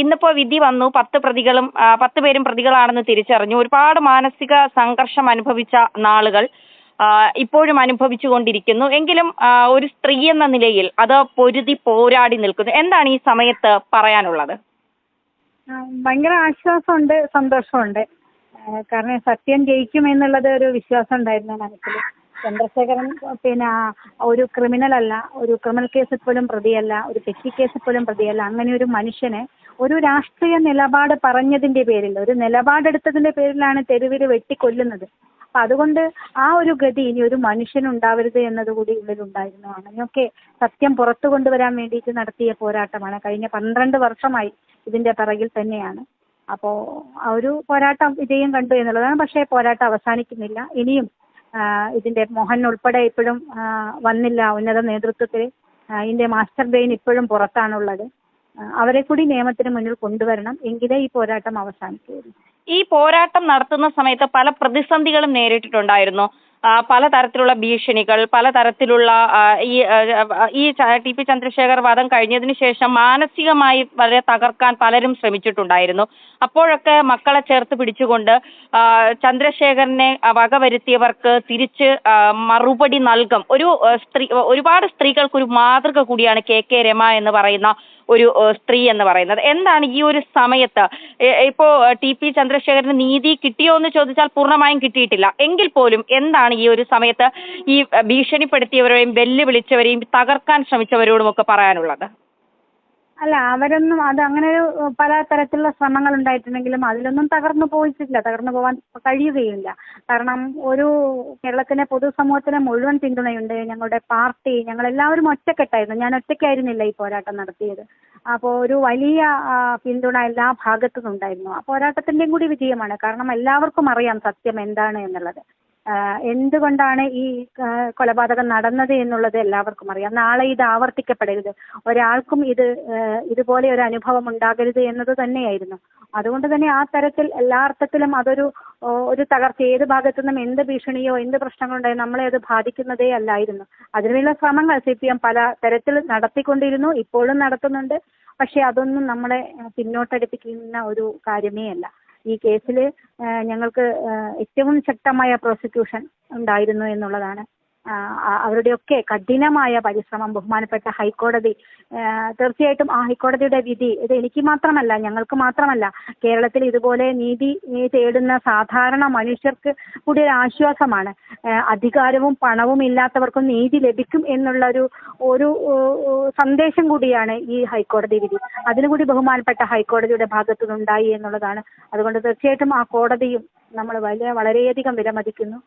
ഇന്നിപ്പോ വിധി വന്നു. പത്ത് പ്രതികളും പത്ത് പേരും പ്രതികളാണെന്ന് തിരിച്ചറിഞ്ഞു. ഒരുപാട് മാനസിക സംഘർഷം അനുഭവിച്ച നാളുകൾ ഇപ്പോഴും അനുഭവിച്ചുകൊണ്ടിരിക്കുന്നു എങ്കിലും ഒരു സ്ത്രീ എന്ന നിലയിൽ അത് പൊരുതി പോരാടി നിൽക്കുന്നു. എന്താണ് ഈ സമയത്ത് പറയാനുള്ളത്? ഭയങ്കര ആശ്വാസമുണ്ട് സന്തോഷമുണ്ട്. കാരണം സത്യം ജയിക്കും എന്നുള്ളത് ഒരു വിശ്വാസം ഉണ്ടായിരുന്നു മനസ്സിൽ. ചന്ദ്രശേഖരൻ പിന്നെ ഒരു ക്രിമിനൽ അല്ല ഒരു ക്രിമിനൽ കേസിൽ പോലും പ്രതിയല്ല ഒരു തെറ്റി കേസിൽ പോലും പ്രതിയല്ല. അങ്ങനെ ഒരു മനുഷ്യനെ ഒരു രാഷ്ട്രീയ നിലപാട് പറഞ്ഞതിന്റെ പേരിൽ ഒരു നിലപാടെടുത്തതിന്റെ പേരിലാണ് തെരുവിൽ വെട്ടിക്കൊല്ലുന്നത്. അപ്പൊ അതുകൊണ്ട് ആ ഒരു ഗതി ഇനി ഒരു മനുഷ്യൻ മനുഷ്യനുണ്ടാവരുത് എന്നതുകൂടി ഉള്ളിലുണ്ടായിരുന്നു. അങ്ങനെയൊക്കെ സത്യം പുറത്തു കൊണ്ടുവരാൻ വേണ്ടിയിട്ട് നടത്തിയ പോരാട്ടമാണ്. കഴിഞ്ഞ പന്ത്രണ്ട് വർഷമായി ഇതിന്റെ പിറകിൽ തന്നെയാണ്. അപ്പോൾ ആ ഒരു പോരാട്ടം വിജയം കണ്ടു എന്നുള്ളതാണ്. പക്ഷേ പോരാട്ടം അവസാനിക്കുന്നില്ല. ഇനിയും ഇതിന്റെ മോഹൻ ഉൾപ്പെടെ ഇപ്പോഴും വന്നില്ല ഉന്നത നേതൃത്വത്തിൽ ആ, ഇതിന്റെ മാസ്റ്റർ ബ്രെയിൻ ഇപ്പോഴും പുറത്താണുള്ളത്. അവരെ കൂടി നിയമത്തിന് മുന്നിൽ കൊണ്ടുവരണം. എങ്കിലേ ഈ പോരാട്ടം അവസാനിക്കുകയുള്ളൂ. ഈ പോരാട്ടം നടത്തുന്ന സമയത്ത് പല പ്രതിസന്ധികളും നേരിട്ടിട്ടുണ്ടായിരുന്നു. പലതരത്തിലുള്ള ഭീഷണികൾ പലതരത്തിലുള്ള ഈ ഈ ടി പി ചന്ദ്രശേഖർ വധം കഴിഞ്ഞതിന് ശേഷം മാനസികമായി വളരെ തകർക്കാൻ പലരും ശ്രമിച്ചിട്ടുണ്ടായിരുന്നു. അപ്പോഴൊക്കെ മക്കളെ ചേർത്ത് പിടിച്ചുകൊണ്ട് ചന്ദ്രശേഖരനെ വകവരുത്തിയവർക്ക് തിരിച്ച് മറുപടി നൽകും. ഒരു സ്ത്രീ ഒരുപാട് സ്ത്രീകൾക്ക് ഒരു മാതൃക കൂടിയാണ് കെ കെ രമ എന്ന് പറയുന്ന ഒരു സ്ത്രീ എന്ന് പറയുന്നത്. എന്താണ് ഈ ഒരു സമയത്ത്? ഇപ്പോ ടി പി ചന്ദ്രശേഖരന് നീതി കിട്ടിയോ എന്ന് ചോദിച്ചാൽ പൂർണമായും കിട്ടിയിട്ടില്ല. എങ്കിൽ പോലും എന്താണ് ഈ ഒരു സമയത്ത് ഈ ഭീഷണിപ്പെടുത്തിയവരെയും വെല്ലുവിളിച്ചവരെയും തകർക്കാൻ ശ്രമിച്ചവരോടും ഒക്കെ പറയാനുള്ളത്? അല്ല അവരൊന്നും അത് അങ്ങനെ പല തരത്തിലുള്ള ശ്രമങ്ങൾ ഉണ്ടായിട്ടുണ്ടെങ്കിലും അതിലൊന്നും തകർന്നു പോയിട്ടില്ല. തകർന്നു പോകാൻ കഴിയുകയില്ല. കാരണം ഒരു കേരളത്തിലെ പൊതുസമൂഹത്തിന് മുഴുവൻ പിന്തുണയുണ്ട്. ഞങ്ങളുടെ പാർട്ടി ഞങ്ങൾ എല്ലാവരും ഒറ്റക്കെട്ടായിരുന്നു. ഞാൻ ഒറ്റയ്ക്കായിരുന്നില്ല ഈ പോരാട്ടം നടത്തിയത്. അപ്പോൾ ഒരു വലിയ പിന്തുണ എല്ലാ ഭാഗത്തു നിന്നുണ്ടായിരുന്നു ആ പോരാട്ടത്തിന്റെയും കൂടി വിജയമാണ്. കാരണം എല്ലാവർക്കും അറിയാം സത്യം എന്താണ് എന്നുള്ളത്. എന്തുകൊണ്ടാണ് ഈ കൊലപാതകം നടന്നത് എന്നുള്ളത് എല്ലാവർക്കും അറിയാം. നാളെ ഇത് ആവർത്തിക്കപ്പെടരുത്. ഒരാൾക്കും ഇത് ഇതുപോലെ ഒരു അനുഭവം ഉണ്ടാകരുത് എന്നത് തന്നെയായിരുന്നു. അതുകൊണ്ട് തന്നെ ആ തരത്തിൽ എല്ലാ അർത്ഥത്തിലും അതൊരു ഒരു തകർച്ച. ഏത് ഭാഗത്തു നിന്നും എന്ത് ഭീഷണിയോ എന്ത് പ്രശ്നങ്ങളുണ്ടായോ നമ്മളെ അത് ബാധിക്കുന്നതേ അല്ലായിരുന്നു. അതിനുള്ള ശ്രമങ്ങൾ സി പി എം പല തരത്തിൽ നടത്തിക്കൊണ്ടിരുന്നു ഇപ്പോഴും നടത്തുന്നുണ്ട്. പക്ഷെ അതൊന്നും നമ്മളെ പിന്നോട്ടടിപ്പിക്കുന്ന ഒരു കാര്യമേ അല്ല. ഈ കേസിൽ ഞങ്ങൾക്ക് ഏറ്റവും ശക്തമായ പ്രോസിക്യൂഷൻ ഉണ്ടായിരുന്നു എന്നുള്ളതാണ്. അവരുടെയൊക്കെ കഠിനമായ പരിശ്രമം ബഹുമാനപ്പെട്ട ഹൈക്കോടതി തീർച്ചയായിട്ടും ആ ഹൈക്കോടതിയുടെ വിധി ഇത് എനിക്ക് മാത്രമല്ല ഞങ്ങൾക്ക് മാത്രമല്ല കേരളത്തിൽ ഇതുപോലെ നീതി തേടുന്ന സാധാരണ മനുഷ്യർക്ക് കൂടി ഒരു ആശ്വാസമാണ് അധികാരവും പണവും ഇല്ലാത്തവർക്കും നീതി ലഭിക്കും എന്നുള്ള ഒരു ഒരു സന്ദേശം കൂടിയാണ് ഈ ഹൈക്കോടതി വിധി. അതിനുകൂടി ബഹുമാനപ്പെട്ട ഹൈക്കോടതിയുടെ ഭാഗത്തു നിന്നുണ്ടായി എന്നുള്ളതാണ്. അതുകൊണ്ട് തീർച്ചയായിട്ടും ആ കോടതിയും നമ്മൾ വലിയ വളരെയധികം വിലമതിക്കുന്നു.